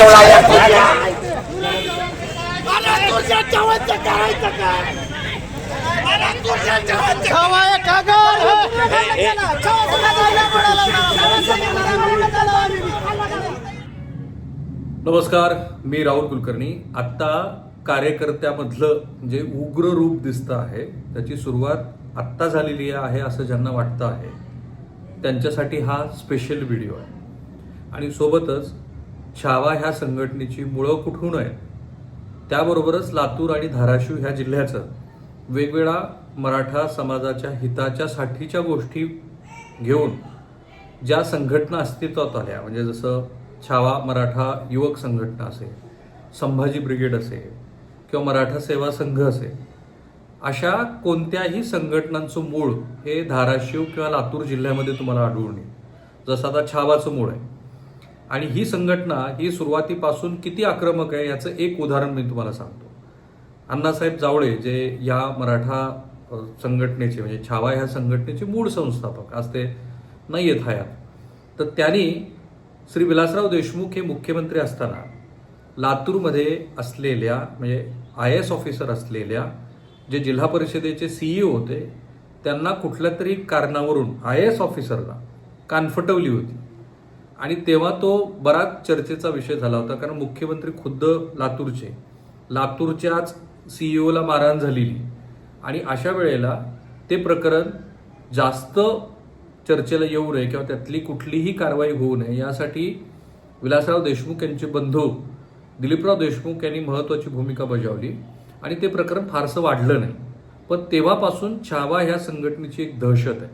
एवढा या नमस्कार मी राहुल कुलकर्णी. आत्ता कार्यकर्त्यामधलं जे उग्र रूप दिसतं आहे त्याची सुरुवात आत्ता झालेली आहे असं ज्यांना वाटतं आहे त्यांच्यासाठी हा स्पेशल व्हिडिओ आहे. आणि सोबतच छावा ह्या संघटनेची मुळं कुठून आहे त्याबरोबरच लातूर आणि धाराशिव ह्या जिल्ह्याचं वेगवेगळ्या मराठा समाजाच्या हिताच्या साठीच्या गोष्टी घेऊन ज्या संघटना अस्तित्वात आल्या म्हणजे जसं छावा मराठा युवक संघटना असेल संभाजी ब्रिगेड असेल किंवा मराठा सेवा संघ असेल अशा कोणत्याही संघटनांचं मूळ हे धाराशिव किंवा लातूर जिल्ह्यामध्ये तुम्हाला आढळून येईल. जसं आता छावाचं मूळ आहे. आणि ही संघटना ही सुरुवातीपासून किती आक्रमक आहे याचं एक उदाहरण मी तुम्हाला सांगतो. अण्णासाहेब जावळे जे या मराठा संघटनेचे म्हणजे छावा ह्या संघटनेचे मूळ संस्थापक आज ते नाही आहेत हयात. तर त्यांनी श्री विलासराव देशमुख हे मुख्यमंत्री असताना लातूरमध्ये असलेल्या म्हणजे आय एस ऑफिसर असलेल्या जे जिल्हा परिषदेचे सीईओ होते त्यांना कुठल्या तरी कारणावरून आय एस ऑफिसरला कानफटवली होती. आणि तेव्हा तो बराच चर्चेचा विषय झाला होता कारण मुख्यमंत्री खुद्द लातूरचे. लातूरच्याच सीईओला मारहाण झालेली. आणि अशा वेळेला ते प्रकरण जास्त चर्चेला येऊ नये किंवा त्यातली कुठलीही कारवाई होऊ नये यासाठी विलासराव देशमुख यांचे बंधू दिलीपराव देशमुख यांनी महत्त्वाची भूमिका बजावली. आणि ते प्रकरण फारसं वाढलं नाही. पण तेव्हापासून छावा ह्या संघटनेची एक दहशत आहे.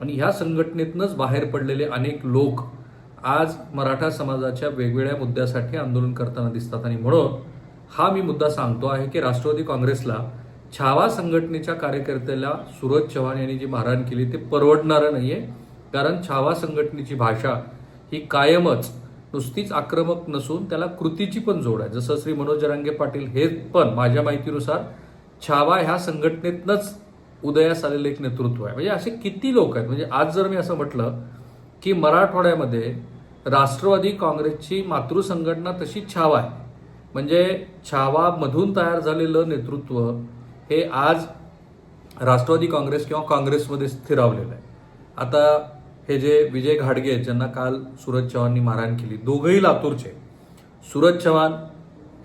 आणि ह्या संघटनेतनंच बाहेर पडलेले अनेक लोक आज मराठा समाजाच्या वेगवेगळ्या मुद्द्यासाठी आंदोलन करताना दिसतात. आणि म्हणून हा मी मुद्दा सांगतो आहे की राष्ट्रवादी काँग्रेसला छावा संघटनेच्या कार्यकर्त्याला सुरज चव्हाण यांनी जी मारहाण केली ते परवडणारं नाहीये. कारण छावा संघटनेची भाषा ही कायमच नुसतीच आक्रमक नसून त्याला कृतीची पण जोड आहे. जसं श्री मनोज जरांगे पाटील हे पण माझ्या माहितीनुसार छावा ह्या संघटनेतनंच उदयास आलेलं एक नेतृत्व आहे. म्हणजे असे किती लोक आहेत. म्हणजे आज जर मी असं म्हटलं की मराठवाड्यामध्ये राष्ट्रवादी काँग्रेसची मातृसंघटना तशी छावा आहे. म्हणजे छावामधून तयार झालेलं नेतृत्व हे आज राष्ट्रवादी काँग्रेस किंवा काँग्रेसमध्ये स्थिरावलेलं आहे. आता हे जे विजय घाडगे आहेत ज्यांना काल सूरज चव्हाणनी मारहाण केली दोघंही लातूरचे. सूरज चव्हाण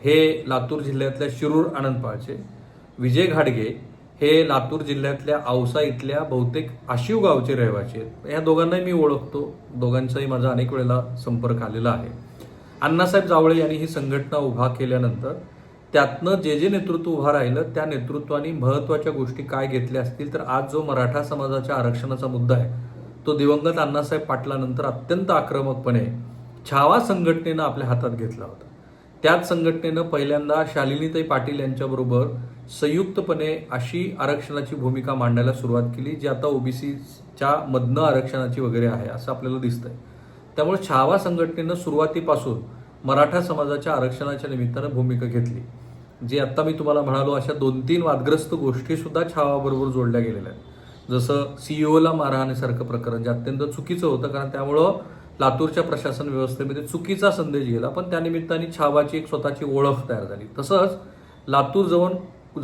हे लातूर जिल्ह्यातल्या शिरूर आनंदपाळचे. विजय घाडगे हे लातूर जिल्ह्यातल्या औसा इथल्या बहुतेक आशिव गावचे रहिवासी आहेत. या दोघांनाही मी ओळखतो. दोघांचाही माझा अनेक वेळेला संपर्क आलेला आहे. अण्णासाहेब जावळे यांनी ही संघटना उभा केल्यानंतर त्यातनं जे जे नेतृत्व उभं राहिलं त्या नेतृत्वाने महत्त्वाच्या गोष्टी काय घेतल्या असतील तर आज जो मराठा समाजाच्या आरक्षणाचा मुद्दा आहे तो दिवंगत अण्णासाहेब पाटलानंतर अत्यंत आक्रमकपणे छावा संघटनेनं आपल्या हातात घेतला होता. त्याच संघटनेनं पहिल्यांदा शालिनीताई पाटील यांच्याबरोबर संयुक्तपणे अशी आरक्षणाची भूमिका मांडायला सुरुवात केली जी आता ओबीसीच्या मधनं आरक्षणाची वगैरे आहे असं आपल्याला दिसतंय. त्यामुळे छावा संघटनेनं सुरुवातीपासून मराठा समाजाच्या आरक्षणाच्या निमित्तानं भूमिका घेतली जे आत्ता मी तुम्हाला म्हणालो अशा दोन तीन वादग्रस्त गोष्टीसुद्धा छावाबरोबर जोडल्या गेलेल्या आहेत. जसं सीईओला मारहाणीसारखं प्रकरण जे अत्यंत चुकीचं होतं कारण त्यामुळं लातूरच्या प्रशासन व्यवस्थेमध्ये चुकीचा संदेश गेला पण त्यानिमित्ताने छावाची एक स्वतःची ओळख तयार झाली. तसंच लातूर जवळ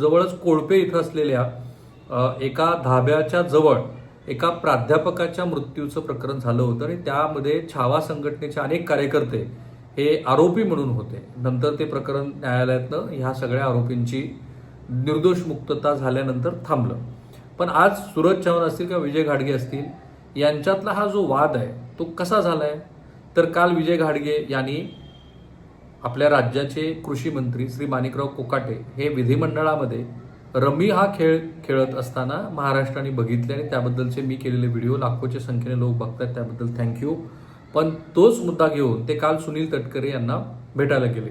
जवळच कोळपे इथं असलेल्या एका धाब्याच्या जवळ एका प्राध्यापकाच्या मृत्यूचं प्रकरण झालं होतं आणि त्यामध्ये छावा संघटनेचे अनेक कार्यकर्ते हे आरोपी म्हणून होते. नंतर ते प्रकरण न्यायालयातनं ह्या सगळ्या आरोपींची निर्दोष मुक्तता झाल्यानंतर थांबलं. पण आज सूरज चव्हाण असतील किंवा विजय घाडगे असतील यांच्यातला हा जो वाद आहे तो कसा झाला आहे तर काल विजय घाडगे यांनी आपल्या राज्याचे कृषी मंत्री श्री माणिकराव कोकाटे हे विधिमंडळामध्ये रमी हा खेळ खेळत असताना महाराष्ट्राने बघितले आणि त्याबद्दलचे मी केलेले व्हिडिओ लाखोच्या संख्येने लोक बघतात त्याबद्दल थँक्यू पण तोच मुद्दा घेऊन ते काल सुनील तटकरे यांना भेटायला गेले.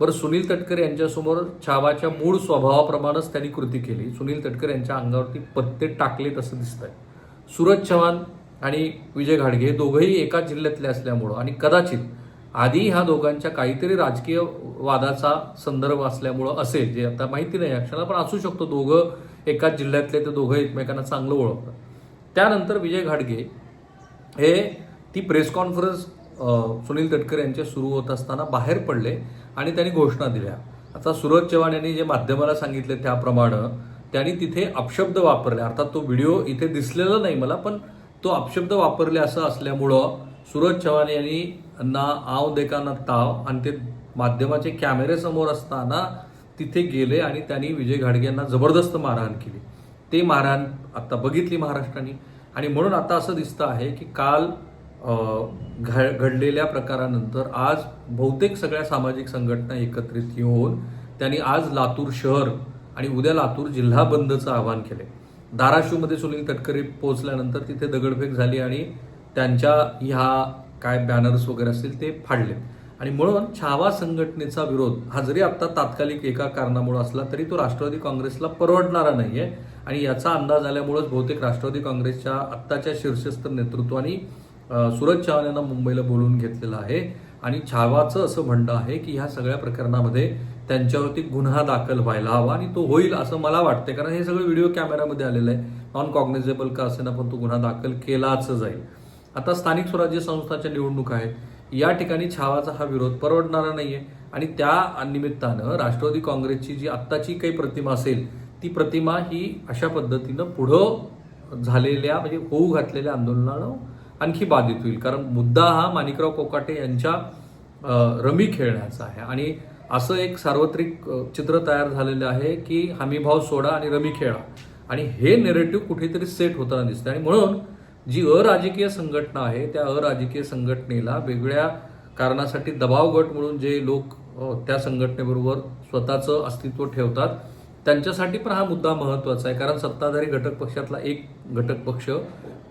बरं सुनील तटकरे यांच्यासमोर छावाच्या मूळ स्वभावाप्रमाणेच त्यांनी कृती केली. सुनील तटकरे यांच्या अंगावरती पत्ते टाकलेत असं दिसतंय. सूरज चव्हाण आणि विजय घाडगे हे दोघंही एकाच जिल्ह्यातले असल्यामुळं आणि कदाचित आधी ह्या दोघांच्या काहीतरी राजकीय वादाचा संदर्भ असल्यामुळं असेल जे आता माहिती नाही क्षणाला पण असू शकतो. दोघं एकाच जिल्ह्यातले ते दोघं एकमेकांना चांगलं ओळखतात. त्यानंतर विजय घाडगे हे ती प्रेस कॉन्फरन्स सुनील तटकरे यांचे सुरू होत असताना बाहेर पडले आणि त्यांनी घोषणा दिल्या. आता सुरज चव्हाण यांनी जे माध्यमाला सांगितले त्याप्रमाणे त्यांनी तिथे अपशब्द वापरले. अर्थात तो व्हिडिओ इथे दिसलेला नाही मला पण तो अपशब्द वापरले असं असल्यामुळं सूरज चव्हाण यांनी ना आव देका ना ताव आणि ते माध्यमाचे कॅमेरे समोर असताना तिथे गेले आणि त्यांनी विजय घाडगे यांना जबरदस्त मारहाण केली. ते मारहाण आता बघितली महाराष्ट्राने. आणि म्हणून आता असं दिसतं आहे की काल घडलेल्या प्रकारानंतर आज बहुतेक सगळ्या सामाजिक संघटना एकत्रित येऊन त्यांनी आज लातूर शहर आणि उद्या लातूर जिल्हा बंदचं आवाहन केले धाराशिवमध्ये सुनील तटकरे पोहोचल्यानंतर तिथे दगडफेक झाली आणि त्यांच्या ह्या काय बॅनर्स वगैरे असतील ते फाडले आणि म्हणून छावा संघटनेचा विरोध हा जरी आत्ता तात्कालिक एका कारणामुळे असला तरी तो राष्ट्रवादी काँग्रेसला परवडणारा नाही आहे आणि याचा अंदाज आल्यामुळेच बहुतेक राष्ट्रवादी काँग्रेसच्या आत्ताच्या शीर्षस्थ नेतृत्वाने सुरज सूरज चव्हाण यांना मुंबईला बोलवून घेतलेलं आहे. आणि छावाचं असं म्हणणं आहे की ह्या सगळ्या प्रकरणामध्ये त्यांच्यावरती गुन्हा दाखल व्हायला हवा आणि तो होईल असं मला वाटते कारण हे सगळं व्हिडिओ कॅमेरामध्ये आलेलं आहे. नॉन कॉग्नेजेबल का असेना पण तो गुन्हा दाखल केलाच जाईल. आता स्थानिक स्वराज्य संस्थाच्या निवडणूक आहेत या ठिकाणी छावाचा हा विरोध परवडणारा नाहीये. आणि त्या निमित्तानं राष्ट्रवादी काँग्रेसची जी आत्ताची काही प्रतिमा असेल ती प्रतिमा ही अशा पद्धतीनं पुढं झालेल्या म्हणजे होऊ घातलेल्या आंदोलनानं आणखी बाधित होईल. कारण मुद्दा हा माणिकराव कोकाटे यांच्या रमी खेळण्याचा आहे. आणि असं एक सार्वत्रिक चित्र तयार झालेलं आहे की हमीभाव सोडा आणि रमी खेळा. आणि हे नेरेटिव्ह कुठेतरी सेट होताना दिसतं आणि म्हणून जी अराजकीय संघटना आहे त्या अराजकीय संघटनेला वेगळ्या कारणासाठी दबाव गट म्हणून जे लोक त्या संघटनेबरोबर स्वतःचं अस्तित्व ठेवतात त्यांच्यासाठी पण हा मुद्दा महत्त्वाचा आहे. कारण सत्ताधारी घटक पक्षातला एक घटक पक्ष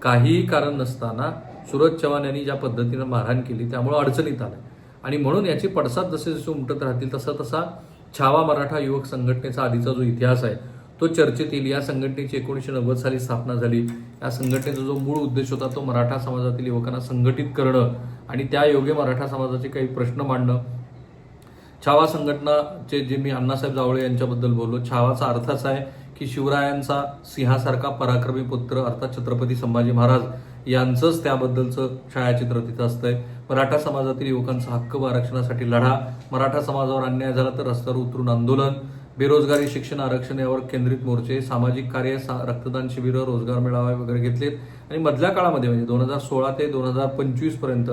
काहीही कारण नसताना सूरज चव्हाण यांनी ज्या पद्धतीनं मारहाण केली त्यामुळे अडचणीत आलं आणि म्हणून याची पडसाद जसे जसे उमटत राहतील तसा तसा छावा मराठा युवक संघटनेचा आधीचा जो इतिहास आहे तो चर्चेत येईल. या संघटनेची एकोणीसशे नव्वद साली स्थापना झाली. या संघटनेचा जो मूळ उद्देश होता तो मराठा समाजातील युवकांना संघटित करणं आणि त्या योगे मराठा समाजाचे काही प्रश्न मांडणं. छावा संघटनाचे जे मी अण्णासाहेब जावळे यांच्याबद्दल बोललो. छावाचा अर्थच आहे की शिवरायांचा सिंहासारखा पराक्रमी पुत्र अर्थात छत्रपती संभाजी महाराज यांचंच त्याबद्दलचं छायाचित्र तिथं असतंय. मराठा समाजातील युवकांचा हक्क व आरक्षणासाठी लढा. मराठा समाजावर अन्याय झाला तर रस्त्यावर उतरून आंदोलन. बेरोजगारी शिक्षण आरक्षण यावर केंद्रित मोर्चे सामाजिक कार्य सा- रक्तदान शिबिरं रोजगार मेळावे वगैरे घेतलेत. आणि मधल्या काळामध्ये म्हणजे दोन हजार सोळा ते दोन हजार पंचवीसपर्यंत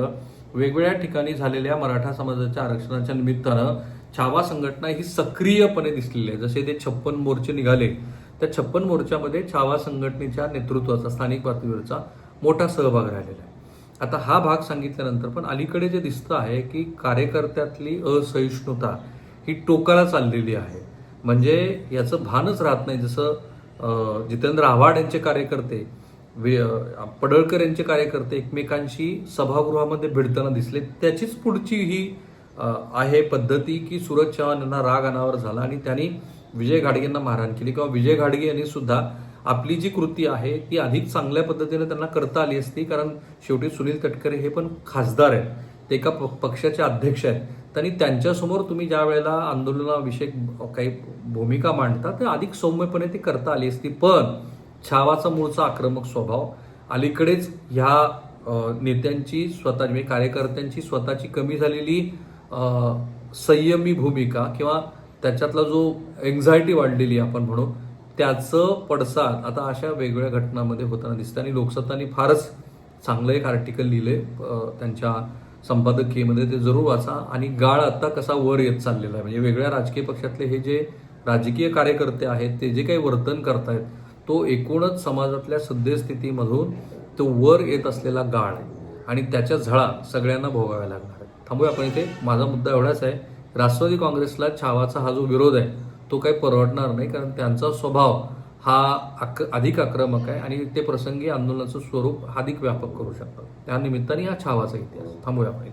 वेगवेगळ्या ठिकाणी झालेल्या मराठा समाजाच्या आरक्षणाच्या निमित्तानं छावा संघटना ही सक्रियपणे दिसलेली आहे. जसे ते छप्पन मोर्चे निघाले त्या छप्पन मोर्चामध्ये छावा संघटनेच्या नेतृत्वाचा स्थानिक पातळीवरचा मोठा सहभाग राहिलेला आहे. आता हा भाग सांगितल्यानंतर पण अलीकडे जे दिसतं आहे की कार्यकर्त्यातली असहिष्णुता ही टोकाला चाललेली आहे. म्हणजे याचं भानच राहत नाही. जसं जितेंद्र आव्हाड यांचे कार्यकर्ते वे पडळकर यांचे कार्यकर्ते एकमेकांशी सभागृहामध्ये भिडताना दिसले. त्याचीच पुढची ही आहे पद्धती की सूरज चव्हाण यांना राग अनावर झाला आणि त्यांनी विजय घाडगेंना मारहाण केली. किंवा विजय घाडगे यांनी सुद्धा आपली जी कृती आहे ती अधिक चांगल्या पद्धतीने त्यांना करता आली असती. कारण शेवटी सुनील तटकरे हे पण खासदार आहेत. ते एका प- पक्षाचे अध्यक्ष आहेत. त्यांनी त्यांच्यासमोर तुम्ही ज्या वेळेला आंदोलनाविषयक काही भूमिका मांडता तर अधिक सौम्यपणे ती करता आली असती. पण छावाचा मूळचा आक्रमक स्वभाव अलीकडेच ह्या नेत्यांची स्वतः म्हणजे कार्यकर्त्यांची स्वतःची कमी झालेली संयमी भूमिका किंवा त्याच्यातला जो एन्झायटी वाढलेली आपण म्हणू त्याचं पडसाद आता अशा वेगवेगळ्या घटनांमध्ये होताना दिसतं आणि लोकसत्तानी फारच चांगलं एक आर्टिकल लिहिले त्यांच्या संपादकीयमध्ये ते जरूर वाचा आणि गाळ आता कसा वर येत चाललेला आहे. म्हणजे वेगळ्या राजकीय पक्षातले हे जे राजकीय कार्यकर्ते आहेत ते जे काही वर्तन करतायत तो एकूणच समाजातल्या सद्यस्थितीमधून तो वर येत असलेला गाळ आहे. आणि त्याच्या झळा सगळ्यांना भोगाव्या लागणार आहेत थांबूया आपण इथे. माझा मुद्दा एवढाच आहे. राष्ट्रवादी काँग्रेसला छावाचा हा जो विरोध आहे तो काही परवडणार नाही कारण त्यांचा स्वभाव हा आक अधिक आक्रमक आहे आणि ते प्रसंगी आंदोलनाचं स्वरूप अधिक व्यापक करू शकतात. त्या निमित्ताने हा छावाचा इतिहास. थांबूया आपण